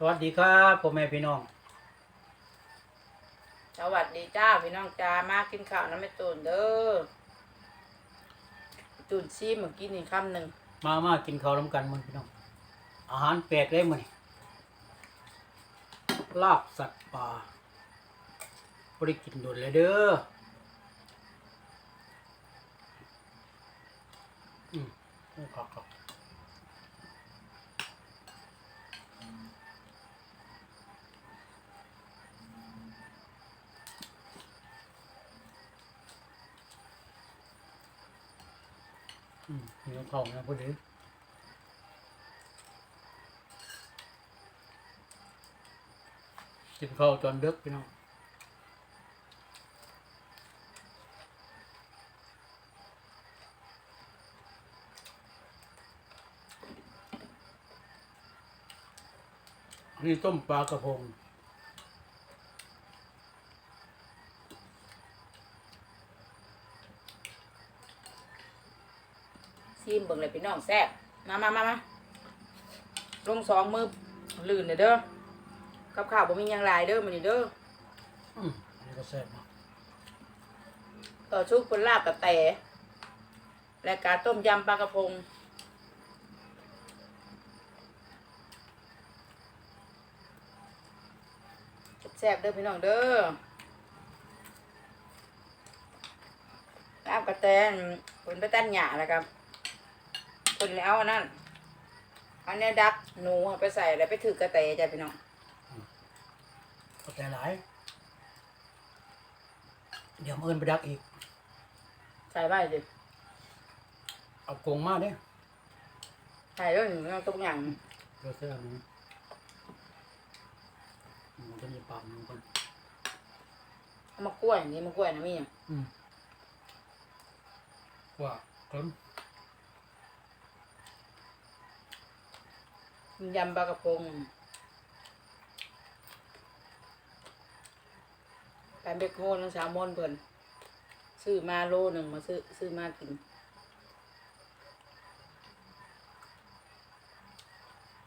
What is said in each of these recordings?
สวัสดีครับพ่อแม่พี่น้อง สวัสดีจ้าพี่น้องจ้ามากินข้าวน้ำไม่ตูนเด้อตูนซีเมื่อกี้นี่คำหนึ่งมามากินข้าวน้ำกันมันพี่น้อง อาหารแปลกเลยมันลาบสัตว์ป่าบริกินโดนเลยเด้ออืมครับครับ มมีน้ำข้านะพอดีกินข้าวตอนดึกพี่น้องนี่ต้มปลากระพง ซีมเบิ่งเลยพี่น้องแซ่บมามามามาลงสองมือลื่นเด้อเด้อกับข้าวบ่มีหยังหลายเด้อมื้อนี้เด้ออืมอันนี่ก็แซ่บมากต่อชุกเป็นลาบกับแต่ และกาต้มยำปลากระพงแซ่บๆเด้อพี่น้องเด้อลาบกระแตนคนไปตั้นหยาแล้วครับ คนแล้วอันนั่นอันเนี้ยดักหนูเอาไปใส่แล้วไปถือกระแตจ้ะพี่น้องก็แต่หลาย เดี๋ยวมาเอินไปดักอีก ใส่ไว้ดิเอากรงมาเด้ใส่ด้วยหนูเอาทุกอย่างเดี๋ยวเสื้อมันมันจะมีปากมันก่อนเอามากล้วยอย่างนี้มากล้วยนะมี่อืมว่าคล้น ยำปลากระพงแปนเบกโง่ทั้งสามมอนเพิ่นซื้อมาโลหนึ่งมาซื้อซื้อมากิน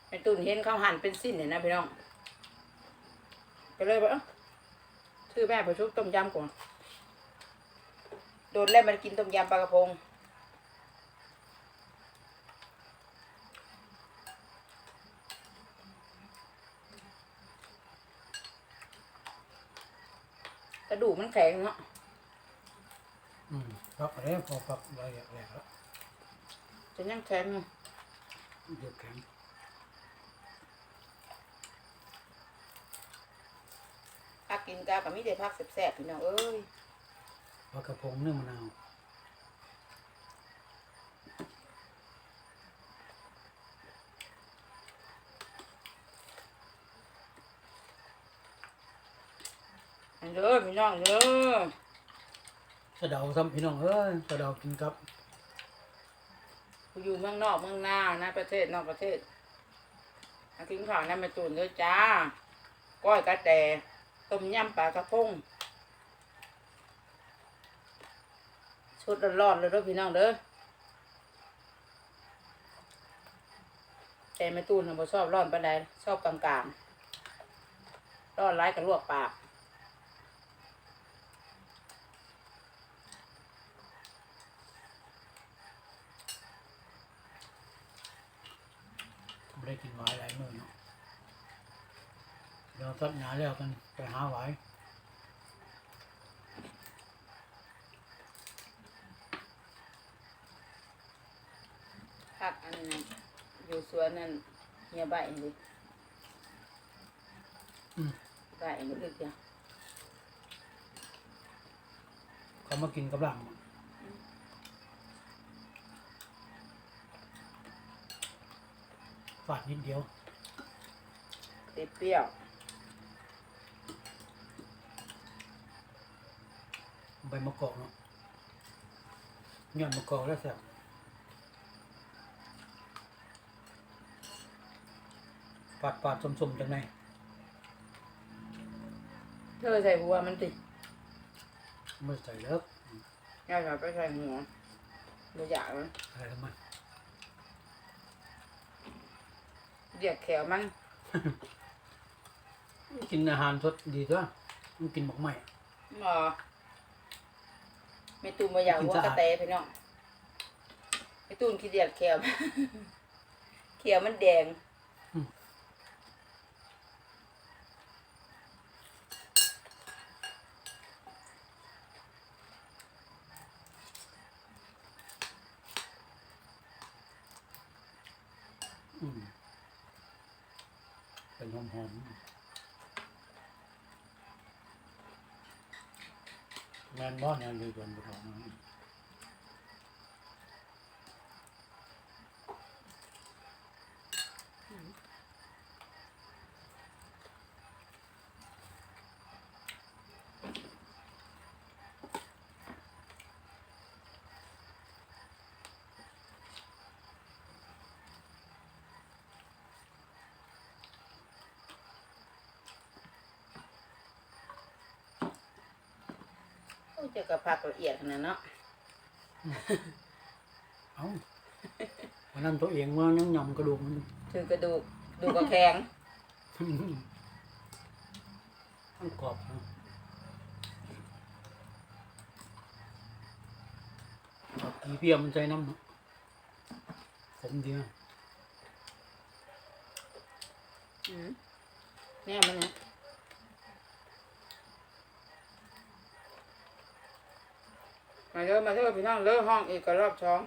ไอตุ่นเห็นเขาหั่นเป็นสิ้นเนี่ยนะพี่น้องก็เลยบอกเอ้าซื้อแม่ไปชุบต้มยำก่อนโดนแล้วมันกินต้มยำปลากระพง กระดูกมันแข็งเนาะอืมพักอะไรพอพักอะไรอย่างแรกแล้วจะยังแข็งอยู่เดี๋ยวแข็งพักกินกากับมิได้พักแสบๆพี่น้องเอ้ยปลากระพงเนื้อมะนาว เด้อพี่น้องเด้อสะเดาซ้ำพี่น้องเอ้ยสะเดากินกับกูอยู่เมืองนอกเมืองนานะ ประเทศนอกประเทศมากินข้าวน้ำมาตูนเด้อจ้า ก้อยกระแตต้มยำปลากระพงชุดร้อนๆเลยเด้อพี่น้องเด้อแต่แม่ตูนน่ะบ่ชอบร้อนปานใดชอบกลางๆร้อนร้ายกับลวกปาก ไม่ได้กินหวายหลายมื้อเนาะเดี๋ยวสัดหนาแล้วกันไปหาหวายพักอันนั้นอยู่สวนนั่นเฮียใบนี่อืมใบนี่ลึกจ้ะเขามากินกับหลัง ฝาดนิดเดียวติดเปรี้ยวใบมะกอกเนาะยอดมะกอกแล้วแซ่บปาดปาดสมๆจังไงเธอใส่หัวมันติดไม่ใส่เลิกง่ายกว่าไปใส่หัวไม่อยากมันอะไรทั้งมัน เรียกแขวมันกินอาหารสดดีตัวมันกินหมกไหมหมอไม่ตูนมาอยากกินหัวสะอาดกระเตพี่น้องไม่ตูนขี้เดียดเขียวเขียวมันแดงอืมเป็น หอมหอมแมนบอนเนี่ยดีกว่าบุตรของมั เจะกระพักละเอียดขนาดเนาะเอ้าวันนั้นตัวเองว่ายังยำกระดูกมันถือกระดูกดูกระแข็งมันกรอบนะเอากีเปียมันใจน้ำเนาะผมดีนะอืมแน่มันนะมาเด้อ มาเด้อพี่น้องเลิกห้องอีกก็รอบช้อง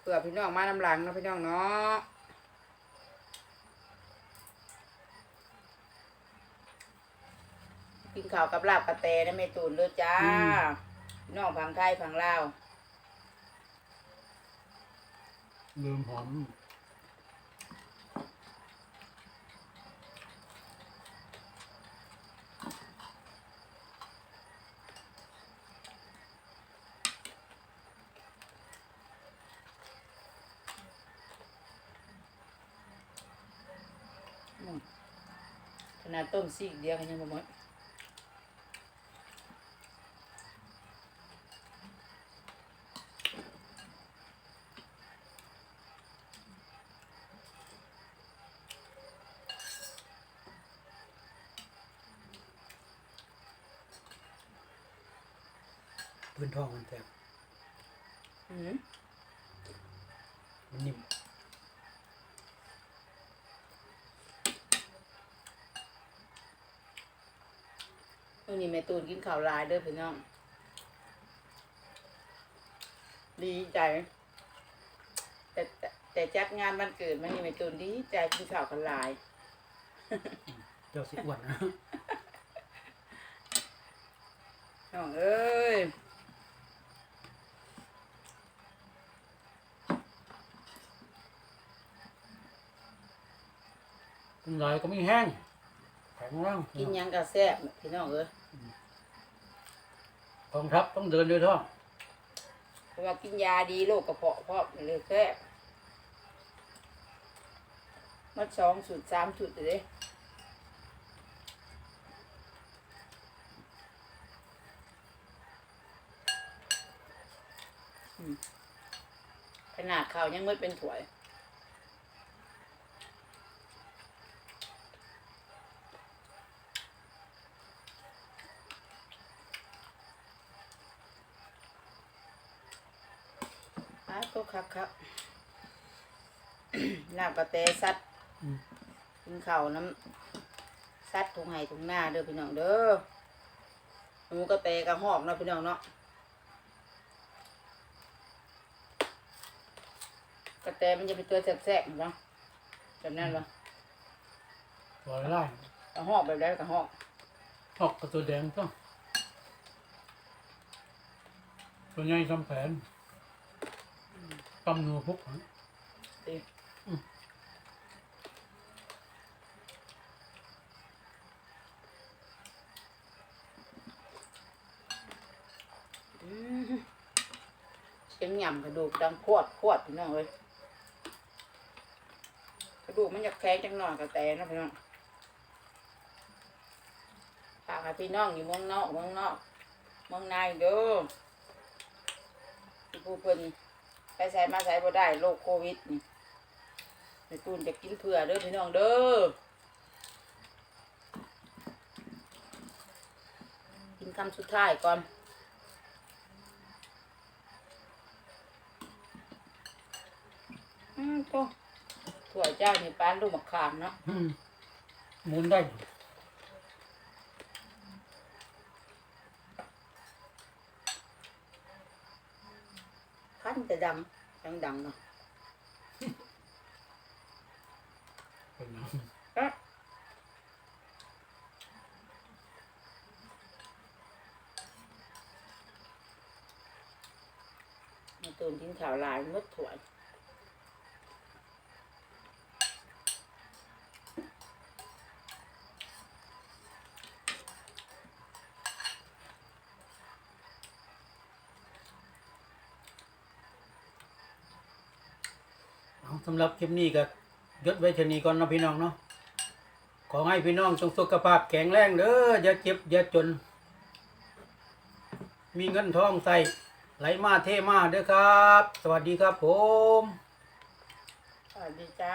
เผื่อพี่น้องมาน้ำหลังนะพี่น้องเนาะกินข้าวกับลาบกระแตนะแม่ตูนเลยจ้าพี่น้องผังไทยผังลาว ลืมหอม อืมข นาดต้มซีกเดียวกันยังบ่หมดพื้นท้องมันแตกอืมมันนิ่ม วันนี้แม่ตูนกินข้าวหลายเด้อพี่น้อง ดีใจแต่แต่แต่จัดงานวันเกิดมันนี่แม่ตูนดีใจกินข้าวกันหลาย เจ้าสิอ้วนนะน้องเอ้ยเป็นไรก็ไม่แห้งแข็งแรงกินหยังกะแซ่บพี่น้องเอ้ยก องทัพต้องเดินด้วยท้องเพราะว่ากินยาดีโรคกระเพาะเพราะเลยแซ่มัดสองสุดสามสุดเลยขนาดข้าวยังมืดเป็นถวย อ้าวก็ครับครับลาบกระเตซัดอืมกินข้าวน้ำซัดถุงไห้ถุงหน้าเด้อพี่น้องเด้อหมูกระเตกระหอกเนาะพี่น้องเนาะกระเตมันจะเป็นตัวแสกๆเนาะแบบนั้นปะตัวไล่กระหอกแบบได้กระหอกออกกับตัวแดงก็ตัวใหญ่ทำแผน กำนัวพุกนะสิอืมอืมเสียงหย่ำกระดูกดังพวดพวดพี่น้องเลยกระดูกมันจะแข็งจังหน่อยกระแตนะพี่น้องฝากให้พี่น้องอยู่เมืองนอกเมืองนอกเมืองในเด้อที่ผู้เพิ่น ไปใส่มาใส่บ่ได้โรคโควิดนี่ในตูนจะกินเผื่อเด้อพี่น้องเด้อกินคำสุดท้ายก่อนอืมก็ถั่วเจ้านี่ปานลูกมะขามเนาะ อืมหมุนได้ ขั้นจะดังดังดังๆเนาะเป็นไงเอ๊ะมาตูนกินข่าวหลายมดถั่วเสำหรับคลิปนี้ก็ยศไว้เท่านี้ก่อนนะพี่น้องเนาะขอให้พี่น้องจงสุขภาพแข็งแรงเด้ออย่าเจ็บอย่าจน มีเงินทองใส่ไหลมาเทมาเด้อครับ สวัสดีครับผม สวัสดีจ้า